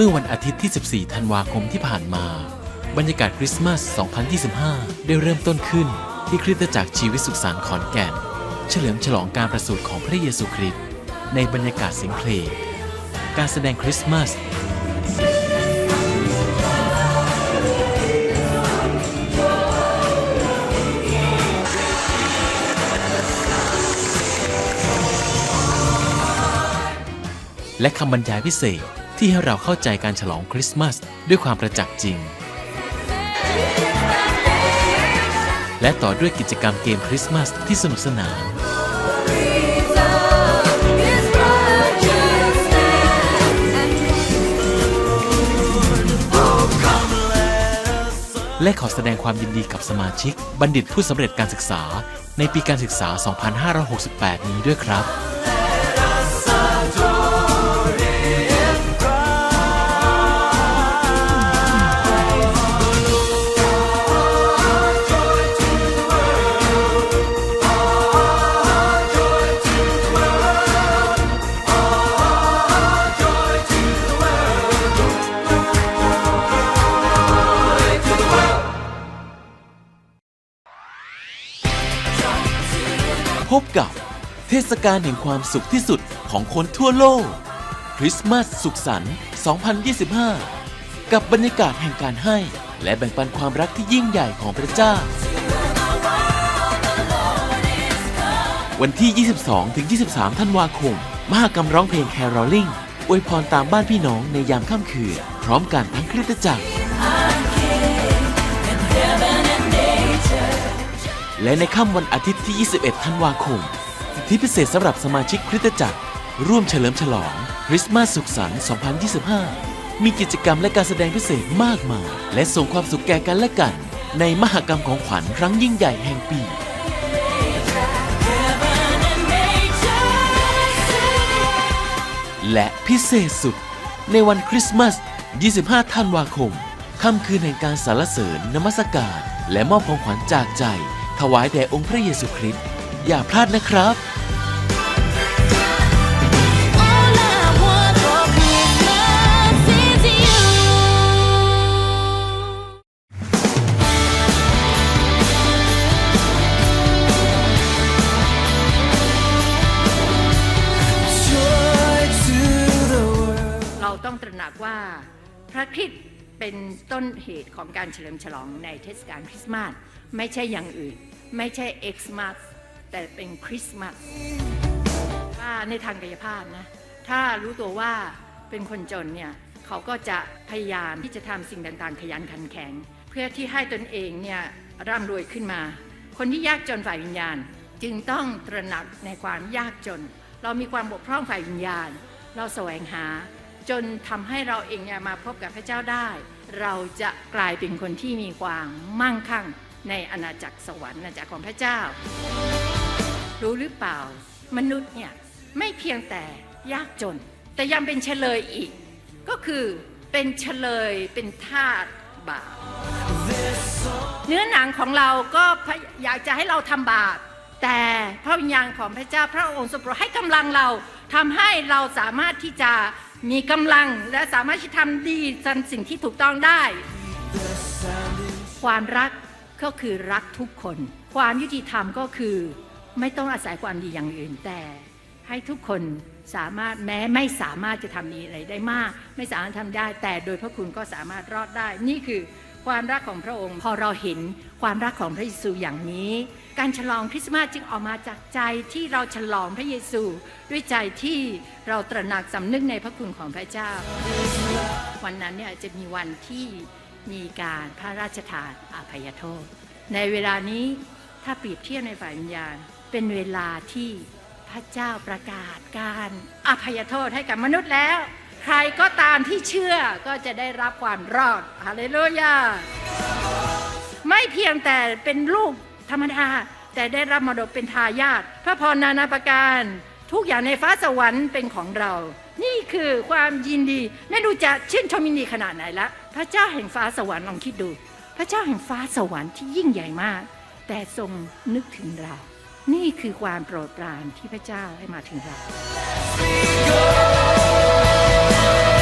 เมื่อวันอาทิตย์ที่ 14 ธันวาคมที่ผ่านมา บรรยากาศคริสต์มาส 2025 ได้เริ่มต้นขึ้นที่คริสตจักรชีวิตสุขสันต์ขอนแก่น เฉลิมฉลองการประสูติของพระเยซูคริสต์ในบรรยากาศเสียงเพลง การแสดงคริสต์มาสและคำบรรยายพิเศษ ที่ให้เราเข้าใจการฉลองคริสต์มาสด้วยความประจักษ์จริง และต่อด้วยกิจกรรมเกมคริสต์มาสที่สนุกสนาน และขอแสดงความยินดีกับสมาชิก บัณฑิตผู้สำเร็จการศึกษาในปีการศึกษา 2568 นี้ด้วยครับ พบกับเทศกาลแห่งความสุขที่สุดของคนทั่วโลก คริสต์มาสสุขสันต์ 2025 กับบรรยากาศแห่งการให้ และแบ่งปันความรักที่ยิ่งใหญ่ของพระเจ้า วันที่ 22-23 ธันวาคม มหกรรมร้องเพลงแครอลลิงอวยพรตามบ้านพี่น้องในยามค่ำคืน พร้อมกันทั้งคริสตจักร และในค่ำวันอาทิตย์ที่ 21 ธันวาคม สิทธิพิเศษสำหรับสมาชิกคริสตจักร ร่วมเฉลิมฉลอง คริสต์มาสสุขสันต์ 2025 มีกิจกรรมและการแสดงพิเศษมากมาย และส่งความสุขแก่กันและกัน ในมหกรรมของขวัญครั้งยิ่งใหญ่แห่งปี และพิเศษสุด ในวันคริสต์มาส 25 ธันวาคม ค่ำคืนแห่งการสรรเสริญนมัสการ และมอบของขวัญจากใจ ถวายแด่องค์พระเยซูคริสต์อย่าพลาดนะครับ All I want for Christmas is you. เราต้องตระหนักว่า พระคริสต์ เป็นต้นเหตุของการเฉลิมฉลองในเทศกาลคริสต์มาสไม่ใช่อย่างอื่น ไม่ใช่เอ็กซ์มาสแต่เป็นคริสต์มาสว่าในทางกายภาพนะ ถ้ารู้ตัวว่าเป็นคนจนเนี่ยเขาก็จะพยายามที่จะทำสิ่งต่างๆ ขยันขันแข็ง เพื่อที่ให้ตนเองเนี่ยร่ำรวยขึ้นมา คนที่ยากจนฝ่ายวิญญาณ จึงต้องตระหนักในความยากจน เรามีความบกพร่องฝ่ายวิญญาณ เราแสวงหา จนทำให้เราเองเนี่ยมาพบกับพระเจ้าได้ เราจะกลายเป็นคนที่มีความมั่งคั่งในอาณาจักรสวรรค์อาณาจักรของพระเจ้า รู้หรือเปล่ามนุษย์เนี่ยไม่เพียงแต่ยากจน แต่ยังเป็นเฉลยอีก ก็คือเป็นเฉลยเป็นทาสบาปเนื้อหนังของเราก็อยากจะให้เราทำบาปแต่พระวิญญาณของพระเจ้าพระองค์ทรงโปรดให้กำลังเรา ทำให้เราสามารถที่จะมีกำลังและสามารถที่ทำดีทำสิ่งที่ถูกต้องได้ ความรักก็คือรักทุกคน ความยุติธรรมก็คือ ไม่ต้องอาศัยความดีอย่างอื่นแต่ ให้ทุกคนสามารถแม้ไม่สามารถจะทำดีอะไรได้มาก ไม่สามารถทำได้ แต่โดยพระคุณก็สามารถรอดได้ นี่คือ ความรักของพระองค์ พอเราเห็นความรักของพระเยซูอย่างนี้ การฉลองคริสต์มาสจึงออกมาจากใจที่เราฉลองพระเยซู ด้วยใจที่เราตระหนักสำนึกในพระคุณของพระเจ้า วันนั้นเนี่ยจะมีวันที่มีการพระราชทานอภัยโทษ ในเวลานี้ถ้าเปรียบเทียบในฝ่ายวิญญาณ เป็นเวลาที่พระเจ้าประกาศการอภัยโทษให้กับมนุษย์แล้ว ใครก็ตามที่เชื่อก็จะได้รับความรอดฮาเลลูยาไม่เพียงแต่เป็นลูกธรรมดา แต่ได้รับมรดกเป็นทายาทพระพรนานาประการ ทุกอย่างในฟ้าสวรรค์เป็นของเรา นี่คือความยินดีไม่รู้จะชื่นชมยินดีขนาดไหนละพระเจ้าแห่งฟ้าสวรรค์ลองคิดดู พระเจ้าแห่งฟ้าสวรรค์ที่ยิ่งใหญ่มาก แต่ทรงนึกถึงเรา นี่คือความโปรดปรานที่พระเจ้าให้มาถึงเรา Bye.